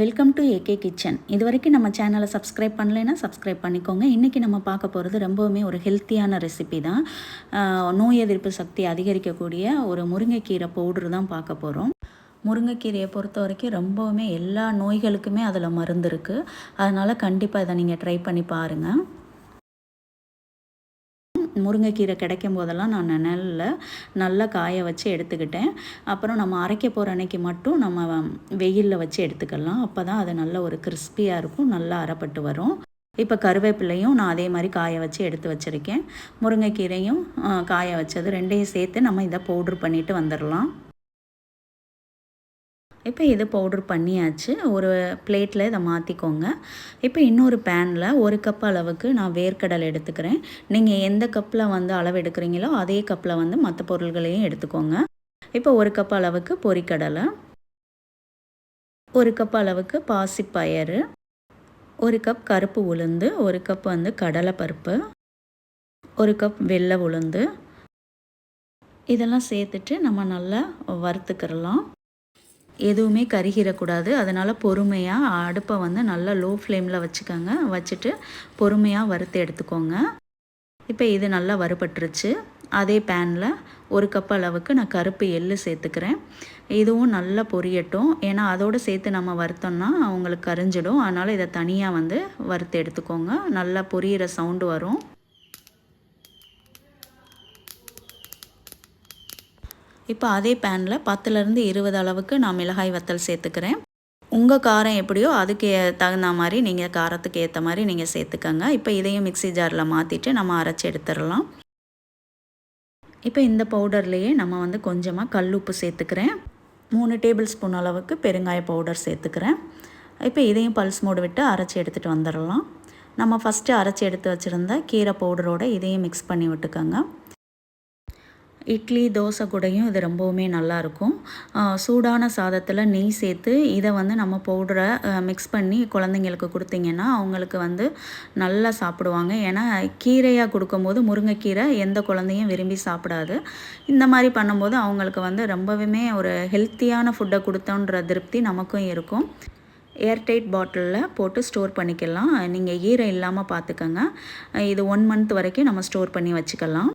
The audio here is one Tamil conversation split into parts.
வெல்கம் டு ஏகே கிச்சன் இது வரைக்கும் நம்ம சேனலை சப்ஸ்கிரைப் பண்ணலைன்னா சப்ஸ்கிரைப் பண்ணிக்கோங்க. இன்றைக்கி நம்ம பார்க்க போகிறது ரொம்பவுமே ஒரு ஹெல்த்தியான ரெசிபி தான். நோய் எதிர்ப்பு சக்தி அதிகரிக்கக்கூடிய ஒரு முருங்கைக்கீரை பவுட்ரு தான் பார்க்க போகிறோம் முருங்கைக்கீரையை பொறுத்த வரைக்கும் ரொம்பவுமே எல்லா நோய்களுக்குமே அதில் மருந்து இருக்குது அதனால் கண்டிப்பாக இதை நீங்கள் ட்ரை பண்ணி பாருங்கள் முருங்கைக்கீரை கிடைக்கும் போதெல்லாம் நான் நிழலில் நல்லா காய வச்சு எடுத்துக்கிட்டேன். அப்புறம் நம்ம அரைக்க போகிற அன்னைக்கு மட்டும் நம்ம வெயிலில் வச்சு எடுத்துக்கலாம். அப்போ தான் அது நல்ல ஒரு கிறிஸ்பியாக இருக்கும் நல்லா அரைப்பட்டு வரும். இப்போ கருவேப்பிலையும் நான் அதே மாதிரி காய வச்சு எடுத்து வச்சுருக்கேன். முருங்கைக்கீரையும் காய வச்சது ரெண்டையும் சேர்த்து நம்ம இதை பவுட்ரு பண்ணிட்டு வந்துடலாம் இப்போ இது பவுட்ரு பண்ணியாச்சு. ஒரு பிளேட்டில் இதை மாற்றிக்கோங்க இப்போ இன்னொரு பேனில் ஒரு கப் அளவுக்கு நான் வேர்க்கடலை எடுத்துக்கிறேன். நீங்கள் எந்த கப்பில் வந்து அளவு எடுக்கிறீங்களோ அதே கப்பில் வந்து மற்ற பொருள்களையும் எடுத்துக்கோங்க. இப்போ ஒரு கப் அளவுக்கு பொரிக்கடலை. ஒரு கப் அளவுக்கு பாசிப்பயறு. ஒரு கப் கருப்பு உளுந்து. ஒரு கப் வந்து கடலைப்பருப்பு. ஒரு கப் வெள்ளை உளுந்து. இதெல்லாம் சேர்த்துட்டு நம்ம நல்லா வறுத்துக்கிறலாம். எதுவுமே கருகிடக்கூடாது அதனால் பொறுமையாக அடுப்பை வந்து நல்லா லோ ஃப்ளேமில் வச்சுக்கோங்க. வச்சுட்டு பொறுமையாக வறுத்து எடுத்துக்கோங்க. இப்போ இது நல்லா வறுபட்டுருச்சு. அதே பேனில் ஒரு கப் அளவுக்கு நான் கருப்பு எள்ளு சேர்த்துக்கிறேன். இதுவும் நல்லா பொரியட்டும். ஏன்னா அதோடு சேர்த்து நம்ம வறுத்தோம்னா அவங்களுக்கு கரிஞ்சிடும். அதனால் இதை தனியாக வந்து வறுத்து எடுத்துக்கோங்க. நல்லா பொரியிற சவுண்டு வரும். இப்போ அதே பேனில் பத்துலேருந்து இருபது அளவுக்கு நான் மிளகாய் வத்தல் சேர்த்துக்கிறேன். உங்கள் காரம் எப்படியோ அதுக்கு ஏ- தகுந்த மாதிரி நீங்கள் காரத்துக்கு ஏற்ற மாதிரி நீங்கள் சேர்த்துக்கோங்க. இப்போ இதையும் மிக்ஸி ஜாரில் மாற்றிட்டு நம்ம அரைச்சி எடுத்துடலாம். இப்போ இந்த பவுடர்லேயே நம்ம வந்து கொஞ்சமாக கல்லுப்பு சேர்த்துக்கிறேன். மூணு டேபிள் ஸ்பூன் அளவுக்கு பெருங்காய பவுடர் சேர்த்துக்கிறேன். இப்போ இதையும் பல்ஸ் மூடு விட்டு அரைச்சி எடுத்துகிட்டு வந்துடலாம். நம்ம ஃபஸ்ட்டு அரைச்சி எடுத்து வச்சுருந்த கீரை பவுடரோட இதையும் மிக்ஸ் பண்ணி விட்டுக்கோங்க. இட்லி தோசை கூடையும் இது ரொம்பவுமே நல்லாயிருக்கும் சூடான சாதத்தில் நெய் சேர்த்து இதை வந்து நம்ம பவுடரை மிக்ஸ் பண்ணி குழந்தைங்களுக்கு கொடுத்தீங்கன்னா அவங்களுக்கு வந்து நல்லா சாப்பிடுவாங்க. ஏன்னா கீரையாக கொடுக்கும்போது முருங்கைக்கீரை எந்த குழந்தையும் விரும்பி சாப்பிடாது. இந்த மாதிரி பண்ணும்போது அவங்களுக்கு வந்து ரொம்பவுமே ஒரு ஹெல்த்தியான ஃபுட்டை கொடுத்தோன்ற திருப்தி நமக்கும் இருக்கும். ஏர்டைட் பாட்டிலில் போட்டு ஸ்டோர் பண்ணிக்கலாம். நீங்கள் ஈரம் இல்லாமல் பார்த்துக்கோங்க இது ஒன் மந்த் வரைக்கும் நம்ம ஸ்டோர் பண்ணி வச்சுக்கலாம்.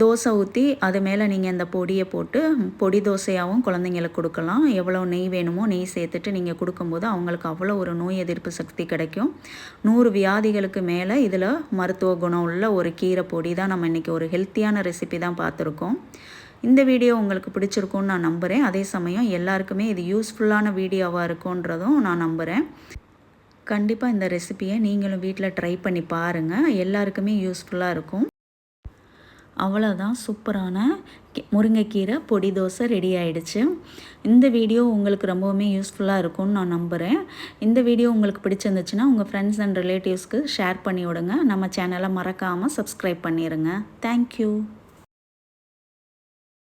தோசை ஊற்றி அது மேலே நீங்கள் இந்த பொடியை போட்டு பொடி தோசையாகவும் குழந்தைங்களுக்கு கொடுக்கலாம். எவ்வளோ நெய் வேணுமோ நெய் சேர்த்துட்டு நீங்கள் கொடுக்கும்போது அவங்களுக்கு அவ்வளோ ஒரு நோய் எதிர்ப்பு சக்தி கிடைக்கும். நூறு வியாதிகளுக்கு மேலே இதில் மருத்துவ குணம் உள்ள ஒரு கீரை பொடி தான் நம்ம இன்றைக்கி ஒரு ஹெல்த்தியான ரெசிபி தான் பார்த்துருக்கோம். இந்த வீடியோ உங்களுக்கு பிடிச்சிருக்கும்னு நான் நம்புகிறேன் அதே சமயம் எல்லாருக்குமே இது யூஸ்ஃபுல்லான வீடியோவாக இருக்குன்றதும் நான் நம்புகிறேன் கண்டிப்பாக இந்த ரெசிபியை நீங்களும் வீட்டில் ட்ரை பண்ணி பாருங்கள் எல்லாருக்குமே யூஸ்ஃபுல்லாக இருக்கும். அவ்வளோதான் சூப்பரான கி- முருங்கைக்கீரை பொடி தோசை ரெடி ஆயிடுச்சு. இந்த வீடியோ உங்களுக்கு ரொம்பவுமே யூஸ்ஃபுல்லாக இருக்கும்னு நான் நம்புகிறேன் இந்த வீடியோ உங்களுக்கு பிடிச்சிருந்துச்சுன்னா உங்கள் ஃப்ரெண்ட்ஸ் அண்ட் ரிலேட்டிவ்ஸ்க்கு ஷேர் பண்ணி விடுங்க. நம்ம சேனலை மறக்காமல் சப்ஸ்கிரைப் பண்ணிடுங்க தேங்க்யூ